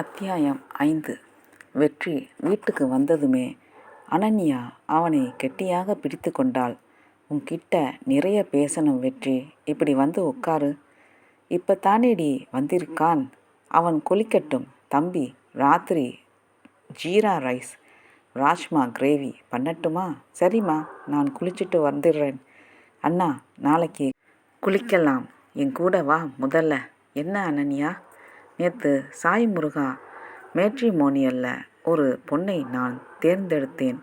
அத்தியாயம் ஐந்து. வெற்றி வீட்டுக்கு வந்ததுமே அனன்யா அவனை கெட்டியாக பிடித்து கொண்டாள். உன்கிட்ட நிறைய பேசணும் வெற்றி. இப்படி வந்து உட்காரு. இப்போ தானேடி வந்திருக்கான்? அவன் குளிக்கட்டும். தம்பி ராத்திரி ஜீரா ரைஸ் ராஜ்மா கிரேவி பண்ணட்டுமா? சரிம்மா நான் குளிச்சுட்டு வந்துடுறேன். அண்ணா நாளைக்கு குளிக்கலாம். என் கூட வா முதல்ல. என்ன அனன்யா? நேற்று சாய் முருகா மேட்ரிமோனியல்ல ஒரு பொண்ணை நான் தேர்ந்தெடுத்தேன்.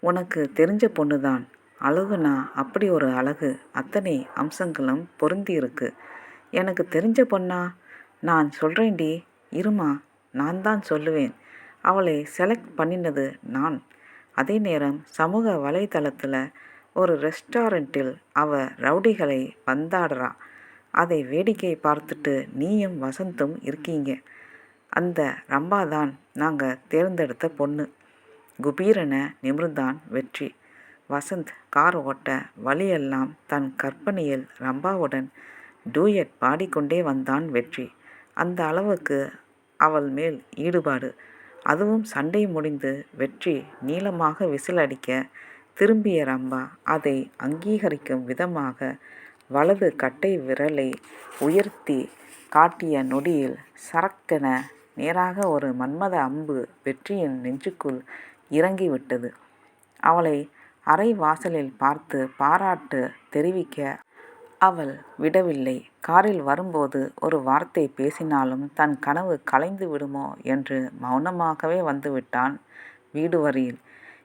உனக்கு தெரிஞ்ச பொண்ணுதான். அழகுனா அப்படி ஒரு அழகு அத்தனை அம்சங்களும் பொருந்தி இருக்கு எனக்கு தெரிஞ்ச பொண்ணா? நான் சொல்கிறேன்டி இருமா நான் தான் சொல்லுவேன். அவளை செலக்ட் பண்ணினது நான். அதே நேரம் சமூக வலைதளத்தில் ஒரு ரெஸ்டாரண்ட்டில் அவ ரவுடிகளை வந்தாடுறா. அதை வேடிக்கை பார்த்துட்டு நீயும் வசந்தும் இருக்கீங்க. அந்த ரம்பா தான் நாங்கள் தேர்ந்தெடுத்த பொண்ணு. குபீரன நிமிர்ந்தான் வெற்றி. வசந்த் கார் ஓட்ட வழியெல்லாம் தன் கற்பனையில் ரம்பாவுடன் டூயட் பாடிக்கொண்டே வந்தான் வெற்றி. அந்த அளவுக்கு அவள் மேல் ஈடுபாடு. அதுவும் சண்டை முடிந்து வெற்றி நீளமாக விசிலடிக்க திரும்பிய ரம்பா அதை அங்கீகரிக்கும் விதமாக வலது கட்டை விரலை உயர்த்தி காட்டிய நொடியில் சரக்கென நேராக ஒரு மன்மத அம்பு வெற்றியின் நெஞ்சுக்குள் இறங்கிவிட்டது. அவளை அறை வாசலில் பார்த்து பாராட்டு தெரிவிக்க அவள் விடவில்லை. காரில் வரும்போது ஒரு வார்த்தை பேசினாலும் தன் கனவு கலைந்து விடுமோ என்று மௌனமாகவே வந்துவிட்டான் வீடு வரியில்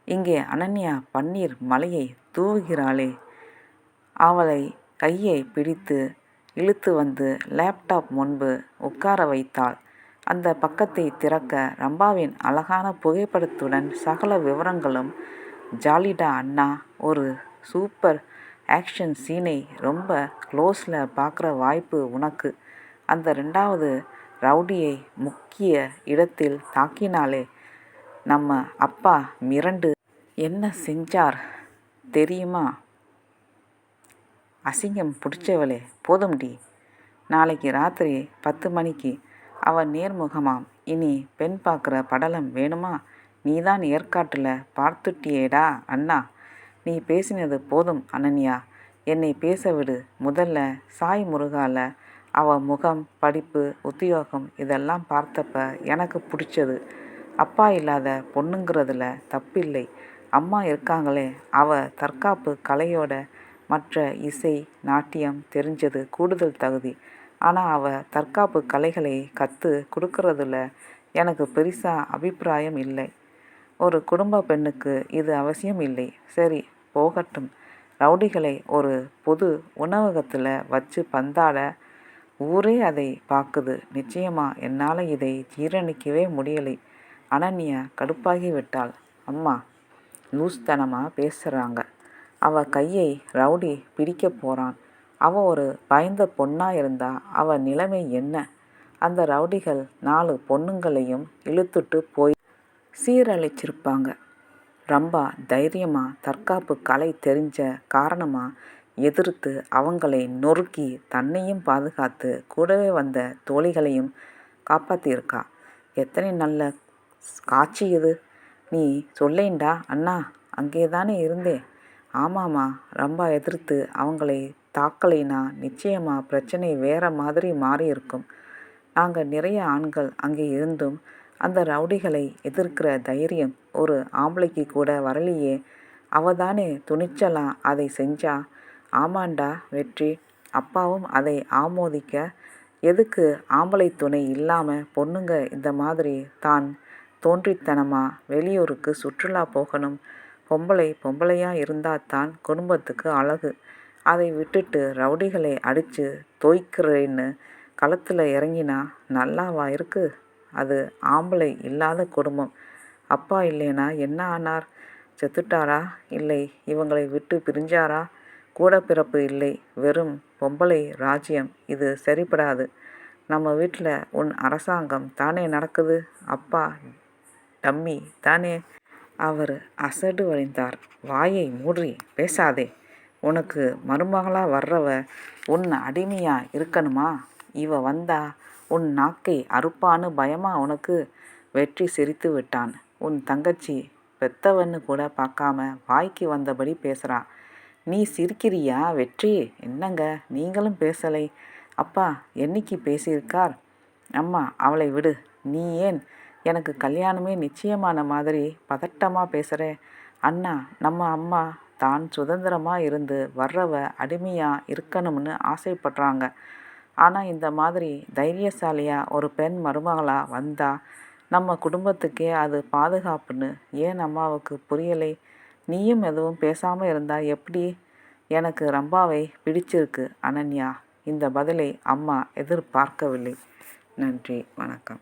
இங்கே அனன்யா பன்னீர் மலையை தூவுகிறாளே. அவளை கையை பிடித்து இழுத்து வந்து லேப்டாப் முன்பு உட்கார வைத்தாள். அந்த பக்கத்தை திறக்க ரம்பாவின் அழகான புகைப்படத்துடன் சகல விவரங்களும் ஜாலிடா அண்ணா ஒரு சூப்பர் ஆக்ஷன் சீனை ரொம்ப க்ளோஸில் பார்க்குற வாய்ப்பு உனக்கு. அந்த ரெண்டாவது ரவுடியை முக்கிய இடத்தில் தாக்கினாலே நம்ம அப்பா மிரண்டு என்ன செஞ்சார்? தெரியுமா? அசிங்கம் பிடிச்சவளே போதும்டி. நாளைக்கு ராத்திரி பத்து மணிக்கு அவன் நேர்முகமாம். இனி பெண் பார்க்குற படலம் வேணுமா? நீதான் ஏற்காட்டில் பார்த்துட்டியேடா அண்ணா. நீ பேசினது போதும் அனன்யா. என்னை பேச விடு முதல்ல சாய் முருகால அவள் முகம் படிப்பு உத்தியோகம் இதெல்லாம் பார்த்தப்ப எனக்கு பிடிச்சது. அப்பா இல்லாத பொண்ணுங்கிறதுல தப்பில்லை. அம்மா இருக்காங்களே அவ தற்காப்பு கலையோட மற்ற இசை நாட்டியம் தெரிஞ்சது கூடுதல் தகுதி. ஆனால் அவள் தற்காப்பு கலைகளை கற்று கொடுக்கறதுல எனக்கு பெருசாக அபிப்பிராயம் இல்லை. ஒரு குடும்ப பெண்ணுக்கு இது அவசியம் இல்லை. சரி போகட்டும். ரவுடிகளை ஒரு பொது உணவகத்தில் வச்சு பந்தாட ஊரே அதை பார்க்குது நிச்சயமா என்னால் இதை ஜீரணிக்கவே முடியலை. அனன்யா கடுப்பாகி விட்டாள். அம்மா லூஸ்தனமாக பேசுகிறாங்க அவ கையை ரவுடி பிடிக்க போகிறான் அவள் ஒரு பயந்த பொண்ணா இருந்தா அவ நிலைமை என்ன? அந்த ரவுடிகள் நாலு பொண்ணுங்களையும் இழுத்துட்டு போய் சீரழிச்சிருப்பாங்க. ரம்பா தைரியமா தற்காப்பு கலை தெரிஞ்ச காரணமா எதிர்த்து அவங்களை நொறுக்கி தன்னையும் பாதுகாத்து கூடவே வந்த தோழிகளையும் காப்பாத்தியிருக்கா. எத்தனை நல்ல காட்சி இது. நீ சொல்லேண்டா அண்ணா அங்கே தானே இருந்தே. ஆமாம்மா ரொம்ப எதிர்த்து அவங்களை தாக்கலைனா நிச்சயமா பிரச்சனை வேற மாதிரி மாறி இருக்கும் நாங்கள் நிறைய ஆண்கள் அங்கே இருந்தும் அந்த ரவுடிகளை எதிர்க்கிற தைரியம் ஒரு ஆம்பளைக்கு கூட வரலையே. அவ தானே துணிச்சலாம் அதை செஞ்சா? ஆமாண்டா வெற்றி அப்பாவும் அதை ஆமோதிக்க. எதுக்கு ஆம்பளை துணை இல்லாமல் பொண்ணுங்க இந்த மாதிரி தான் தோன்றித்தனமாக வெளியூருக்கு சுற்றுலா போகணும் பொம்பளை பொம்பளையாக இருந்தால் தான் குடும்பத்துக்கு அழகு. அதை விட்டுட்டு ரவுடிகளை அடித்து தோய்க்கிறேன்னு களத்தில் இறங்கினா நல்லாவா இருக்கு? அது ஆம்பளை இல்லாத குடும்பம். அப்பா இல்லைனா என்ன ஆனார்? செத்துட்டாரா? இல்லை. இவங்களை விட்டு பிரிஞ்சாரா? கூட பிறப்பு இல்லை. வெறும் பொம்பளை ராஜ்யம். இது சரிப்படாது. நம்ம வீட்டில் உன் அரசாங்கம் தானே நடக்குது? அப்பா டம்மி தானே? அவர் அசடு வழிந்தார். வாயை மூடி பேசாதே உனக்கு மருமகளாக வர்றவ உன் அடிமையாக இருக்கணுமா? இவ வந்தா உன் நாக்கை அறுப்பான்னு பயமா உனக்கு? வெற்றி சிரித்து விட்டான். உன் தங்கச்சி பெத்தவன்னு கூட பார்க்காம வாய்க்கு வந்தபடி பேசுகிறா நீ சிரிக்கிறியா வெற்றி? என்னங்க நீங்களும் பேசலை. அப்பா என்னைக்கு பேசியிருக்கார்? அம்மா அவளை விடு. நீ ஏன் எனக்கு கல்யாணமே நிச்சயமான மாதிரி பதட்டமாக பேசுகிற அண்ணா நம்ம அம்மா தான் சுதந்திரமாக இருந்து வர்றவ அடிமையாக இருக்கணும்னு ஆசைப்படுறாங்க. ஆனால் இந்த மாதிரி தைரியசாலியாக ஒரு பெண் மருமகளாக வந்தால் நம்ம குடும்பத்துக்கே அது பாதுகாப்புன்னு ஏன் அம்மாவுக்கு புரியலை? நீயும் எதுவும் பேசாமல் இருந்தால் எப்படி? எனக்கு ரம்பாவை பிடிச்சிருக்கு அனன்யா. இந்த பதிலை அம்மா எதிர்பார்க்கவில்லை. நன்றி வணக்கம்.